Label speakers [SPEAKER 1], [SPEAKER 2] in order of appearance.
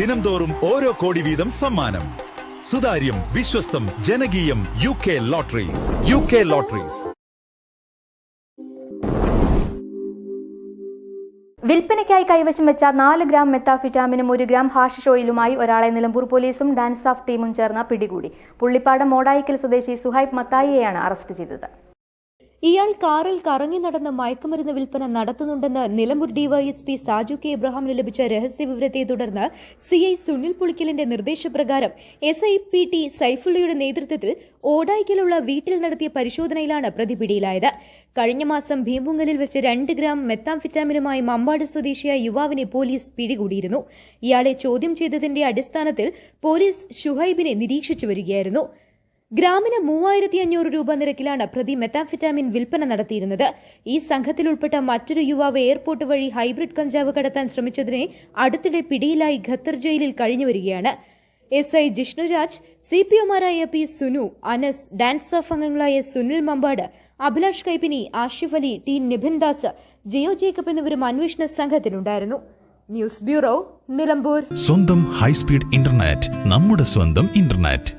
[SPEAKER 1] ദിനംതോറും ഓരോ കോടി വീതം സമ്മാനം. സുതാര്യം വിശ്വസ്തം ജനകീയം U K lotteries. U K lotteries.
[SPEAKER 2] വിൽപ്പനയ്ക്കായി കൈവശം വെച്ച നാല് ഗ്രാം മെത്താഫിറ്റാമിനും ഒരു ഗ്രാം ഹാഷിഷ് ഓയിലുമായി ഒരാളെ നിലമ്പൂർ പോലീസും ഡാൻസ് ഓഫ് ടീമും ചേർന്ന് പിടികൂടി. പുള്ളിപ്പാടം മോടായിക്കൽ സ്വദേശി സുഹൈബ് മത്തായിയെയാണ് അറസ്റ്റ് ചെയ്തത്.
[SPEAKER 3] ഇയാൾ കാറിൽ കറങ്ങി നടന്ന് മയക്കുമരുന്ന് വിൽപ്പന നടത്തുന്നുണ്ടെന്ന് നിലമ്പൂർ ഡിവൈഎസ്പി സാജു കെ ഇബ്രാഹിമിന് ലഭിച്ച രഹസ്യ വിവരത്തെ തുടർന്ന് സിഐ സുനിൽ പുളിക്കലിന്റെ നിർദ്ദേശപ്രകാരം എസ് ഐ പി ടി സൈഫുള്ളയുടെ നേതൃത്വത്തിൽ ഓടായിക്കലുള്ള വീട്ടിൽ നടത്തിയ പരിശോധനയിലാണ് പ്രതി പിടിയിലായത്. കഴിഞ്ഞ മാസം ഭീമുങ്ങലിൽ വെച്ച് രണ്ട് ഗ്രാം മെത്താംഫിറ്റാമിനുമായി മമ്പാട് സ്വദേശിയായ യുവാവിനെ പോലീസ് പിടികൂടിയിരുന്നു. ഇയാളെ ചോദ്യം ചെയ്തതിന്റെ അടിസ്ഥാനത്തിൽ പോലീസ് ഷുഹൈബിനെ നിരീക്ഷിച്ചു വരികയായിരുന്നു. ഗ്രാമിന് മൂവായിരത്തി അഞ്ഞൂറ് രൂപ നിരക്കിലാണ് പ്രതി മെത്താംഫിറ്റാമിൻ വിൽപ്പന നടത്തിയിരുന്നത്. ഈ സംഘത്തിൽ ഉൾപ്പെട്ട മറ്റൊരു യുവാവ് എയർപോർട്ട് വഴി ഹൈബ്രിഡ് കഞ്ചാവ് കടത്താൻ ശ്രമിച്ചതിനെ അടുത്തിടെ പിടിയിലായി ഖത്തർ ജയിലിൽ കഴിഞ്ഞുവരികയാണ് S I Jishnuraj C P ഒമാരായ P Sunu Anas DANSAF അംഗങ്ങളായ സുനിൽ മമ്പാട് അഭിലാഷ് കൈപ്പിനി ആഷിഫ് അലി ടി നിഭിൻ ദാസ് ജിയോ ജേക്കബ് എന്നിവരും അന്വേഷണ സംഘത്തിലുണ്ടായിരുന്നു. News bureau Nilambur.
[SPEAKER 4] സ്വന്തം ഹൈസ്പീഡ് ഇന്റർനെറ്റ് നമ്മുടെ സ്വന്തം ഇന്റർനെറ്റ്.